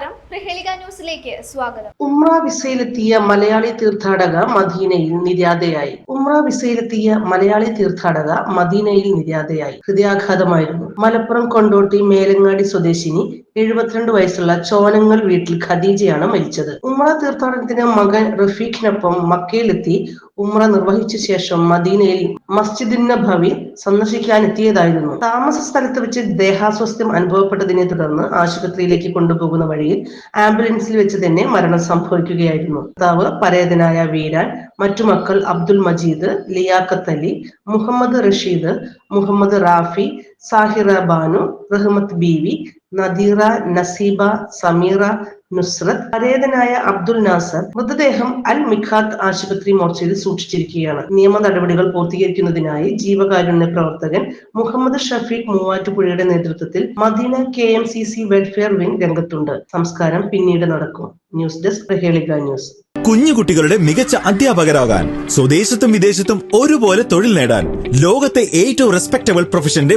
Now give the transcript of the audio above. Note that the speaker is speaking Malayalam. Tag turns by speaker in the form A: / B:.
A: നമസ്കാരം. പ്രഹേളിക ന്യൂസിലേക്ക് സ്വാഗതം.
B: ഉമ്ര വിസയിലെത്തിയ മലയാളി തീർത്ഥാടക മദീനയിൽ നിര്യാതയായി. ഉമ്ര വിസയിലെത്തിയ മലയാളി തീർത്ഥാടക മദീനയിൽ നിര്യാതയായി. ഹൃദയാഘാതമായിരുന്നു. മലപ്പുറം കൊണ്ടോട്ടി മേലങ്ങാടി സ്വദേശിനി എഴുപത്തിരണ്ട് വയസ്സുള്ള ചോനങ്ങൾ വീട്ടിൽ ഖദീജയാണ് മരിച്ചത്. ഉമ്ര തീർത്ഥാടനത്തിന് മകൻ റഫീഖിനൊപ്പം മക്കയിലെത്തി ഉമ്ര നിർവഹിച്ച ശേഷം മദീനയിൽ മസ്ജിദുൻ നബവി സന്ദർശിക്കാനെത്തിയതായിരുന്നു. താമസ സ്ഥലത്ത് വെച്ച് ദേഹാസ്വാസ്ഥ്യം അനുഭവപ്പെട്ടതിനെ തുടർന്ന് ആശുപത്രിയിലേക്ക് കൊണ്ടുപോകുന്ന വഴിയിൽ ആംബുലൻസിൽ വെച്ച് തന്നെ മരണം സംഭവിക്കുകയായിരുന്നു. ഭർത്താവ് പരേതനായ വീരാൻ മറ്റു മക്കൾ അബ്ദുൽ ലിയാഖത്ത് അലി മുഹമ്മദ് റഷീദ് മുഹമ്മദ് റാഫി സാഹിറ ബാനു റഹ്മത്ത് ബീവി നദീറ നസീബ സമീറ നുസ്രത്ത് പരേതനായ അബ്ദുൽ നാസർ മൃതദേഹം അൽ മിഖാത്ത് ആശുപത്രി മോർച്ചയിൽ സൂക്ഷിച്ചിരിക്കുകയാണ്. നിയമ നടപടികൾ പൂർത്തീകരിക്കുന്നതിനായി ജീവകാരുണ്യ പ്രവർത്തകൻ മുഹമ്മദ് ഷഫീഖ് മൂവാറ്റുപുഴയുടെ നേതൃത്വത്തിൽ Madina K M C C welfare wing രംഗത്തുണ്ട്. സംസ്കാരം പിന്നീട് നടക്കും. News desk Prahelika news.
C: കുഞ്ഞുകുട്ടികളുടെ മികച്ച അധ്യാപകരാകാൻ സ്വദേശത്തും വിദേശത്തും ഒരുപോലെ തൊഴിൽ നേടാൻ ലോകത്തെ ഏറ്റവും റെസ്പെക്ടബിൾ പ്രൊഫഷന്റെ